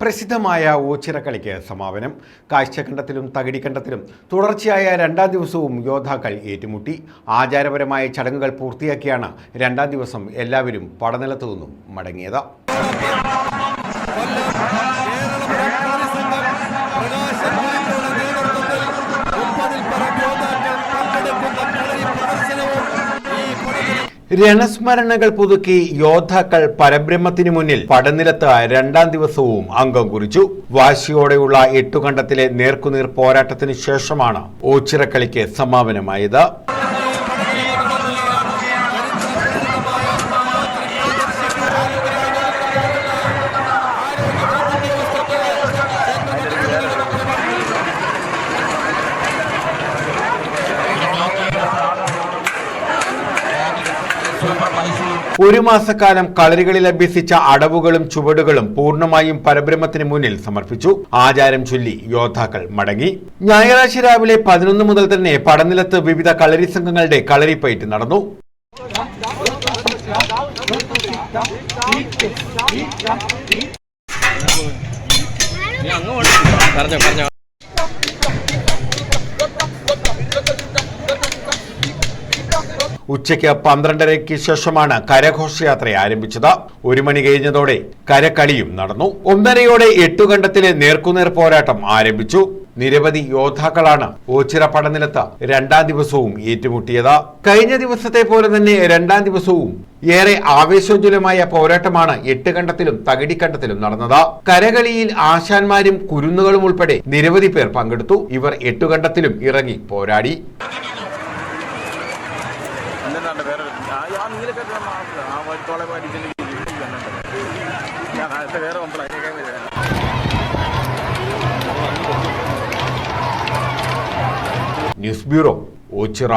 പ്രസിദ്ധമായ ഓച്ചിറക്കളിക്ക് സമാപനം. കാഴ്ചഖണ്ഡത്തിലും തകിടിക്കണ്ടത്തിലും തുടർച്ചയായ രണ്ടാം ദിവസവും യോദ്ധാക്കൾ ഏറ്റുമുട്ടി. ആചാരപരമായ ചടങ്ങുകൾ പൂർത്തിയാക്കിയാണ് രണ്ടാം ദിവസം എല്ലാവരും പടനിലത്തു നിന്നും മടങ്ങിയത്. രണസ്മരണകൾ പുതുക്കി യോദ്ധാക്കൾ പരബ്രഹ്മത്തിനു മുന്നിൽ പടനിലത്ത് രണ്ടാം ദിവസവും അംഗം കുറിച്ചു. വാശിയോടെയുള്ള എട്ടുകണ്ടത്തിലെ നേർക്കുനീർ പോരാട്ടത്തിന് ശേഷമാണ് ഓച്ചിറക്കളിക്ക് സമാപനമായത്. ഒരു മാസക്കാലം കളരികളിൽ അഭ്യസിച്ച അടവുകളും ചുവടുകളും പൂർണമായും പരബ്രഹ്മത്തിന് മുന്നിൽ സമർപ്പിച്ചു. ആചാരം ചൊല്ലി യോദ്ധാക്കൾ മടങ്ങി. ഞായറാഴ്ച രാവിലെ പതിനൊന്ന് മുതൽ തന്നെ പടനിലത്ത് വിവിധ കളരി സംഘങ്ങളുടെ കളരിപ്പയറ്റ് നടന്നു. പറഞ്ഞോ പറഞ്ഞോ. ഉച്ചയ്ക്ക് പന്ത്രണ്ടരയ്ക്ക് ശേഷമാണ് കരഘോഷയാത്ര ആരംഭിച്ചത്. ഒരു മണി കഴിഞ്ഞതോടെ കരക്കളിയും നടന്നു. ഒന്നരയോടെ എട്ടുകണ്ടത്തിലെ നേർക്കുനേർ പോരാട്ടം ആരംഭിച്ചു. നിരവധി യോദ്ധാക്കളാണ് ഓച്ചിറ പടനിലത്ത് രണ്ടാം ദിവസവും ഏറ്റുമുട്ടിയത്. കഴിഞ്ഞ ദിവസത്തെ പോലെ തന്നെ രണ്ടാം ദിവസവും ഏറെ ആവേശോജ്വലമായ പോരാട്ടമാണ് എട്ടുകണ്ടത്തിലും തകിടിക്കണ്ടത്തിലും നടന്നത്. കരകളിയിൽ ആശാന്മാരും കുരുന്നുകളും ഉൾപ്പെടെ നിരവധി പേർ പങ്കെടുത്തു. ഇവർ എട്ടുകണ്ടത്തിലും ഇറങ്ങി പോരാടി. എന്താണ് വേറെ ആ ആ നീലൊക്കെ മാത്രം ആ വഴിത്തോളെ പാടിച്ചിട്ട് ഞാൻ അടുത്ത വേറെ മുമ്പിൽ അതിനൊക്കെ വരാം ന്യൂസ് ബ്യൂറോ ഓച്ചിറ